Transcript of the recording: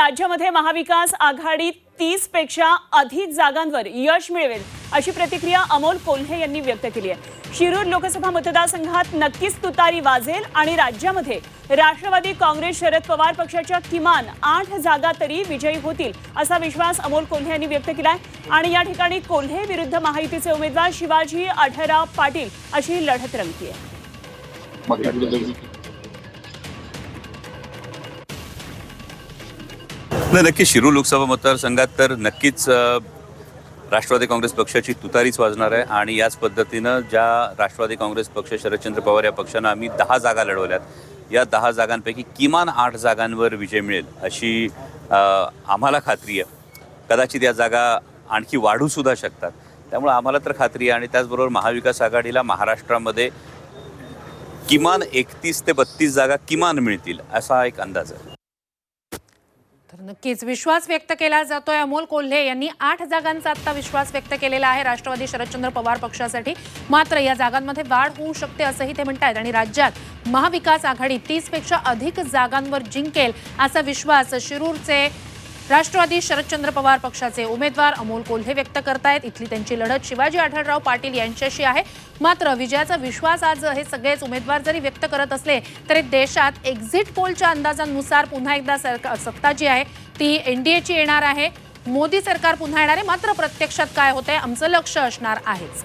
राज्यामध्ये महाविकास आघाडी तीसपेक्षा अधिक जागांवर यश मिळवेल अशी प्रतिक्रिया अमोल कोल्हे यांनी व्यक्त केली आहे. शिरूर लोकसभा मतदारसंघात नक्कीच तुतारी वाजेल आणि राज्यामध्ये राष्ट्रवादी काँग्रेस शरद पवार पक्षाच्या किमान आठ जागा तरी विजयी होतील असा विश्वास अमोल कोल्हे यांनी व्यक्त केला आहे आणि या ठिकाणी कोल्हे विरुद्ध महायुतीचे उमेदवार शिवाजी आढळराव पाटील अशी लढत रंगतीये. नाही नक्की शिरूर लोकसभा मतदारसंघात तर नक्कीच राष्ट्रवादी काँग्रेस पक्षाची तुतारीच वाजणार आहे आणि याच पद्धतीनं ज्या राष्ट्रवादी काँग्रेस पक्ष शरदचंद्र पवार या पक्षानं आम्ही दहा जागा लढवल्यात या दहा जागांपैकी किमान आठ जागांवर विजय मिळेल अशी आम्हाला खात्री आहे. कदाचित या जागा आणखी वाढूसुद्धा शकतात. त्यामुळे आम्हाला तर खात्री आहे आणि त्याचबरोबर महाविकास आघाडीला महाराष्ट्रामध्ये किमान एकतीस ते बत्तीस जागा किमान मिळतील असा एक अंदाज आहे. तर नक्कीच विश्वास व्यक्त केला जातोय. अमोल कोल्हे यांनी आठ जागांचा आता विश्वास व्यक्त केलेला आहे. राष्ट्रवादी शरदचंद्र पवार पक्षासाठी मात्र या जागांमध्ये वाढ होऊ शकते असंही ते म्हणतायत आणि राज्यात महाविकास आघाडी तीसपेक्षा अधिक जागांवर जिंकेल असा विश्वास शिरूरचे राष्ट्रवादी शरदचंद्र पवार पक्षाचे उमेदवार अमोल कोल्हे व्यक्त करतायत. इथली त्यांची लढत शिवाजी आढळराव पाटील यांच्याशी आहे. मात्र विजयाचा विश्वास आज हे सगळेच उमेदवार जरी व्यक्त करत असले तरी देशात एक्झिट पोलच्या अंदाजांनुसार पुन्हा एकदा सरकार सत्ता जी आहे. ती एनडीएची येणार आहे. मोदी सरकार पुन्हा येणार आहे. मात्र प्रत्यक्षात काय होतंय आमचं लक्ष असणार आहेच.